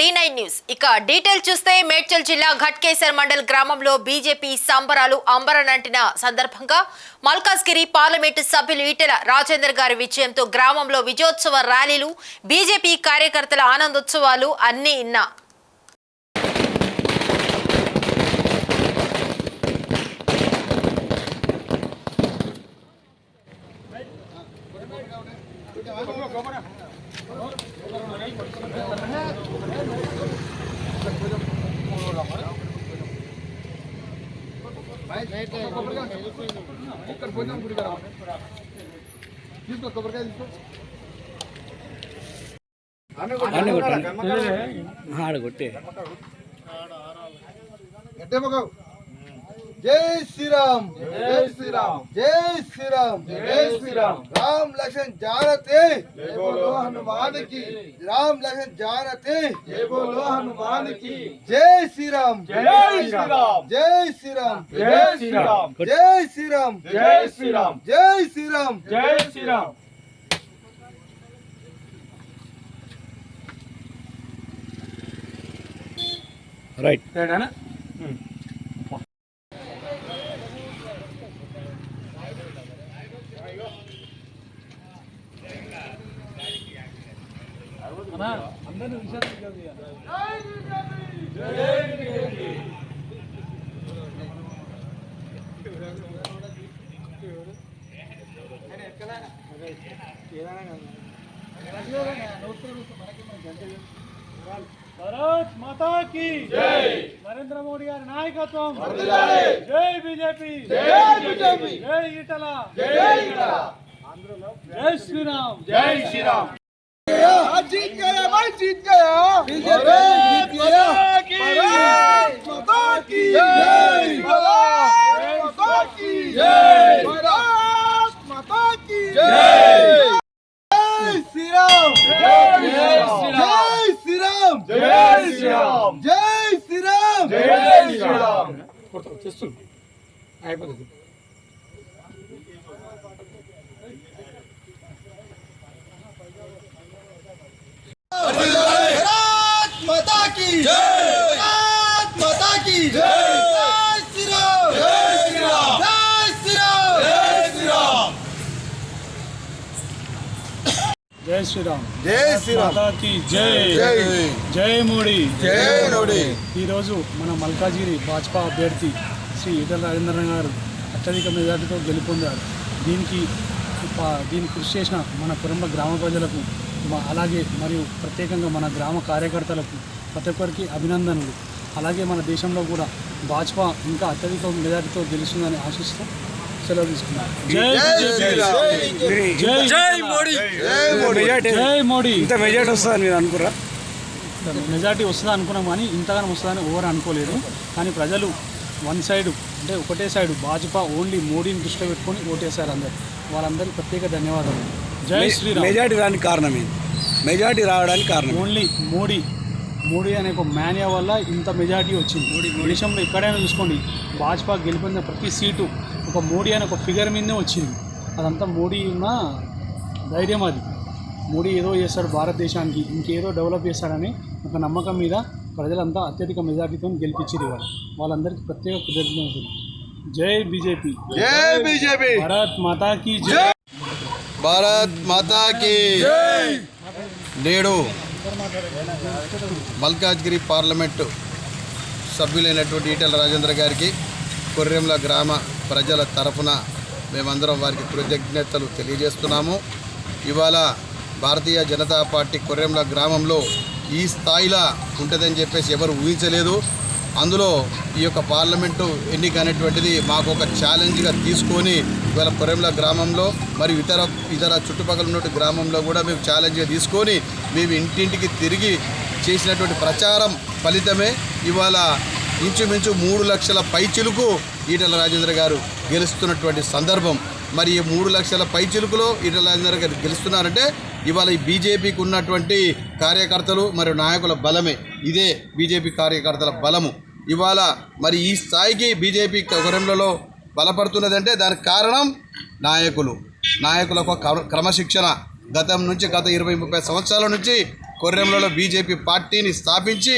D nine news ఇక detail చూస్తే మేడ్చల్ జిల్లా ఘట్కేసర్ మండల్ గ్రామంలో బీజేపీ సంబరాలు అంబరనంటిన సందర్భంగా మల్కాజ్గిరి పార్లమెంటు సభ్యులు ఈటెల రాజేందర్ గారి విజయంతో గ్రామంలో విజయోత్సవ ర్యాలీలు బీజేపీ కార్యకర్తల ఆనందోత్సవాలు అన్నీ ఇన్నా. ఇక్కడ పోయినా గుడి కదా తీసుకో కొబ్బరికాయ తీసుకో ఆడ కొట్టే జై శ్రీరామ్ జై శ్రీరామ్ జై శ్రీరామ్ జై శ్రీరామ్ రామ్ లక్ష్మణ్ జానతే హనుమాన్కి రామ్ లక్ష్మణ్ జానతే హనుమాన్కి జై శ్రీరామ్ జై శ్రీరామ్ జై శ్రీరామ్ జై శ్రీరామ్ జై శ్రీరామ్ జై శ్రీరామ్ జై శ్రీరామ్ జై శ్రీరామ్ రైట్ భారత్ మాతా కి జై. నరేంద్ర మోడీ గారి నాయకత్వం. జై బీజేపీ. జై బీజేపీ. జై ఈటల జై ఈటల జై శ్రీరామ్. జై Sriram. dica, é mais dica, ó. Vigia bem, vigia. Pará, Madoki. Ei, Pará, Madoki. Ei, Pará, Madoki. Ei. Ei, Sirão. Ei, Sirão. Ei, Sirão. Ei, Sirão. Ei, Sirão. Ei, Sirão. Corta o texto. Aí, vou dizer. की जय भारत माता की जय जय श्री राम जय श्री राम जय श्री राम जय श्री राम జై శ్రీరామ్ जय श्री राम మాతాకి జై జై. జై మోడీ జై మోడీ. ఈరోజు మన మల్కాజిగిరి భాజపా అభ్యర్థి శ్రీ ఈటల రాజేంద్ర గారు అత్యధిక మెజార్టీతో గెలుపొందారు దీనికి దీనికి కృషి చేసిన మన కుటుంబ గ్రామ ప్రజలకు అలాగే మరియు ప్రత్యేకంగా మన గ్రామ కార్యకర్తలకు ప్రతి ఒక్కరికి అభినందనలు. అలాగే మన దేశంలో కూడా భాజపా ఇంకా అత్యధిక మెజార్టీతో గెలుస్తుందని ఆశిస్తూ సెలవు తీసుకున్నాను జై బీజేపీ. జై జై మోడీ. మెజార్టీ జై మోడీ. ఇంత మెజార్టీ వస్తుందని మీరు అనుకురా మెజార్టీ వస్తుందా అనుకున్నాం కానీ ఇంతగానో వస్తుందని ఓవర్ అనుకోలేదు. కానీ ప్రజలు వన్ సైడ్ అంటే ఒకటే సైడ్ భాజపా ఓన్లీ మోడీని దృష్టిలో పెట్టుకొని ఓటేశారు అందరు. వాళ్ళందరికీ ప్రత్యేక ధన్యవాదాలు. జై శ్రీరామ్. మెజార్టీ రానికి కారణం ఏంటి? మెజార్టీ రావడానికి కారణం ఓన్లీ మోడీ. మోడీ అనే ఒక మేనియా వల్ల ఇంత మెజార్టీ వచ్చింది. దేశంలో ఎక్కడైనా చూసుకోండి భాజపా గెలిపిన ప్రతి సీటు ఒక మోడీ అనే ఒక ఫిగర్ మీదనే వచ్చింది. అదంతా మోడీ ఉన్న ధైర్యం అది. మోడీ ఏదో చేస్తాడు భారతదేశానికి ఇంకేదో డెవలప్ చేస్తాడని ఒక నమ్మకం మీద ప్రజలంతా అత్యధిక మెజార్టీతో గెలిపించారు ఇవాళ వాళ్ళందరికీ ప్రత్యేక కృతజ్ఞతలు. జై బీజేపీ జై బీజేపీ భారత్ మాతాకి జై భారత్ మాతాకి నేడు మల్కాజ్గిరి పార్లమెంటు సభ్యులైనటువంటి ఈటెల రాజేంద్ర గారికి కొర్రెంల గ్రామ ప్రజల తరఫున మేమందరం వారికి కృతజ్ఞతలు తెలియజేస్తున్నాము. ఇవాళ భారతీయ జనతా పార్టీ కొర్రెంల గ్రామంలో ఈ స్థాయిలో ఉంటుందని చెప్పేసి ఎవరు ఊహించలేదు. అందులో ఈ యొక్క పార్లమెంటు ఎన్నిక అనేటువంటిది మాకు ఒక ఛాలెంజ్గా తీసుకొని ఇవాళ పొరెంల గ్రామంలో మరియు ఇతర ఇతర చుట్టుపక్కల ఉన్న గ్రామంలో కూడా మేము ఛాలెంజ్గా తీసుకొని మేము ఇంటింటికి తిరిగి చేసినటువంటి ప్రచారం ఫలితమే. ఇవాళ ఇంచుమించు మూడు లక్షల పైచిలుకు ఈటల రాజేంద్ర గారు గెలుస్తున్నటువంటి సందర్భం. మరి ఈ మూడు లక్షల పైచిలుకులో ఈటల రాజేంద్ర గారు గెలుస్తున్నారంటే ఇవాళ ఈ బీజేపీకి ఉన్నటువంటి కార్యకర్తలు మరియు నాయకుల బలమే. ఇదే బీజేపీ కార్యకర్తల బలము. ఇవాళ మరి ఈ స్థాయికి బీజేపీ కొరంలలో బలపడుతున్నదంటే దానికి కారణం నాయకులు. నాయకుల క్రమశిక్షణ. గతం నుంచి గత ఇరవై ముప్పై సంవత్సరాల నుంచి కొర్రెంలలో బీజేపీ పార్టీని స్థాపించి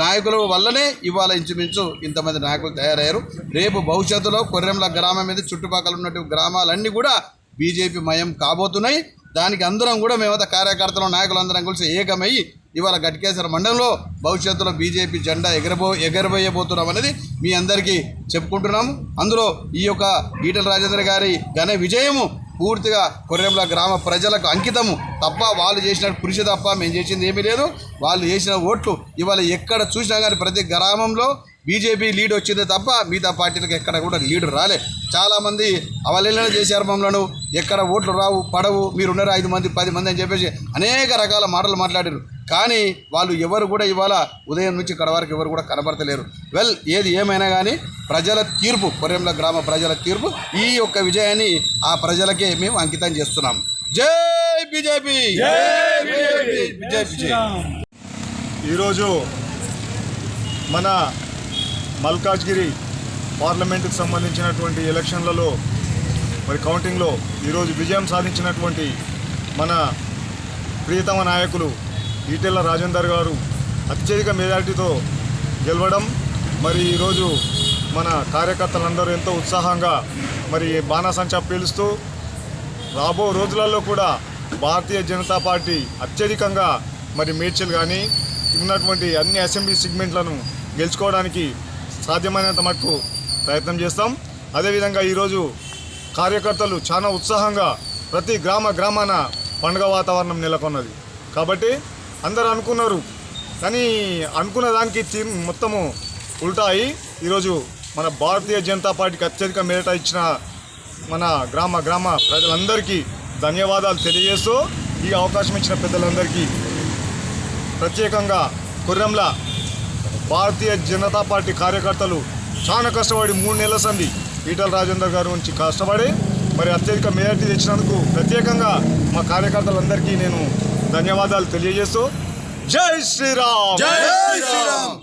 నాయకుల వల్లనే ఇవాళ ఇంచుమించు ఇంతమంది నాయకులు తయారయ్యారు. రేపు భవిష్యత్తులో కొర్రెంల గ్రామం మీద చుట్టుపక్కల ఉన్నటువంటి గ్రామాలన్నీ కూడా బీజేపీ మయం కాబోతున్నాయి. దానికి అందరం కూడా మేమంతా కార్యకర్తలు నాయకులు అందరం కలిసి ఏకమై ఇవాళ గట్కేశ్వర మండలంలో భవిష్యత్తులో బీజేపీ జెండా ఎగరబో ఎగరబోయబోతున్నాం అనేది మీ అందరికీ చెప్పుకుంటున్నాము. అందులో ఈ యొక్క ఈటల రాజేంద్ర గారి ఘన విజయము పూర్తిగా కొర్రెంల గ్రామ ప్రజలకు అంకితము. తప్ప వాళ్ళు చేసిన కృషి తప్ప మేము చేసింది ఏమీ లేదు. వాళ్ళు చేసిన ఓట్లు ఇవాళ ఎక్కడ చూసినా కానీ ప్రతి గ్రామంలో బీజేపీ లీడ్ వచ్చింది తప్ప మిగతా పార్టీలకు ఎక్కడ కూడా లీడ్ రాలే. చాలామంది అవలీలన చేశారు మమ్మల్ని. ఎక్కడ ఓట్లు రావు పడవు మీరున్నారు ఐదు మంది పది మంది అని చెప్పేసి అనేక రకాల మాటలు మాట్లాడారు. కానీ వాళ్ళు ఎవరు కూడా ఇవాళ ఉదయం నుంచి ఇక్కడ వరకు ఎవరు కూడా కనబడతలేరు. వెల్ ఏది ఏమైనా కానీ ప్రజల తీర్పు కొర్రెంల గ్రామ ప్రజల తీర్పు ఈ యొక్క విజయాన్ని ఆ ప్రజలకే మేము అంకితం చేస్తున్నాం. జై బీజేపీ! జై బీజేపీ! బీజేపీ! ఈరోజు మన మల్కాజ్గిరి పార్లమెంటుకు సంబంధించినటువంటి ఎలక్షన్లలో మరి కౌంటింగ్లో ఈరోజు విజయం సాధించినటువంటి మన ప్రియతమ నాయకులు ఈటెల రాజేందర్ గారు అత్యధిక మెజారిటీతో గెలవడం మరి ఈరోజు మన కార్యకర్తలందరూ ఎంతో ఉత్సాహంగా మరి బాణాసంచా పీలుస్తూ రాబో రోజులలో కూడా భారతీయ జనతా పార్టీ అత్యధికంగా మరి మేడ్చల్ కానీ ఉన్నటువంటి అన్ని అసెంబ్లీ సెగ్మెంట్లను గెలుచుకోవడానికి సాధ్యమైనంత మటుకు ప్రయత్నం చేస్తాం. అదేవిధంగా ఈరోజు కార్యకర్తలు చాలా ఉత్సాహంగా ప్రతి గ్రామ గ్రామాన పండుగ వాతావరణం నెలకొన్నది. కాబట్టి అందరూ అనుకున్నారు. కానీ అనుకున్న దానికి తీ- మొత్తము ఉల్టా అయి ఈరోజు మన భారతీయ జనతా పార్టీకి అత్యధిక మేరట ఇచ్చిన మన గ్రామ గ్రామ ప్రజలందరికీ ధన్యవాదాలు తెలియజేస్తూ ఈ అవకాశం ఇచ్చిన పెద్దలందరికీ ప్రత్యేకంగా కుర్రంల భారతీయ జనతా పార్టీ కార్యకర్తలు చాలా కష్టపడి మూడు నెలల సంది ఈటల రాజేందర్ గారు నుంచి కష్టపడి మరి అత్యధిక మెజార్టీ తెచ్చినందుకు ప్రత్యేకంగా మా కార్యకర్తలందరికీ నేను ధన్యవాదాలు తెలియజేస్తూ జై శ్రీరామ్. జై శ్రీరామ్.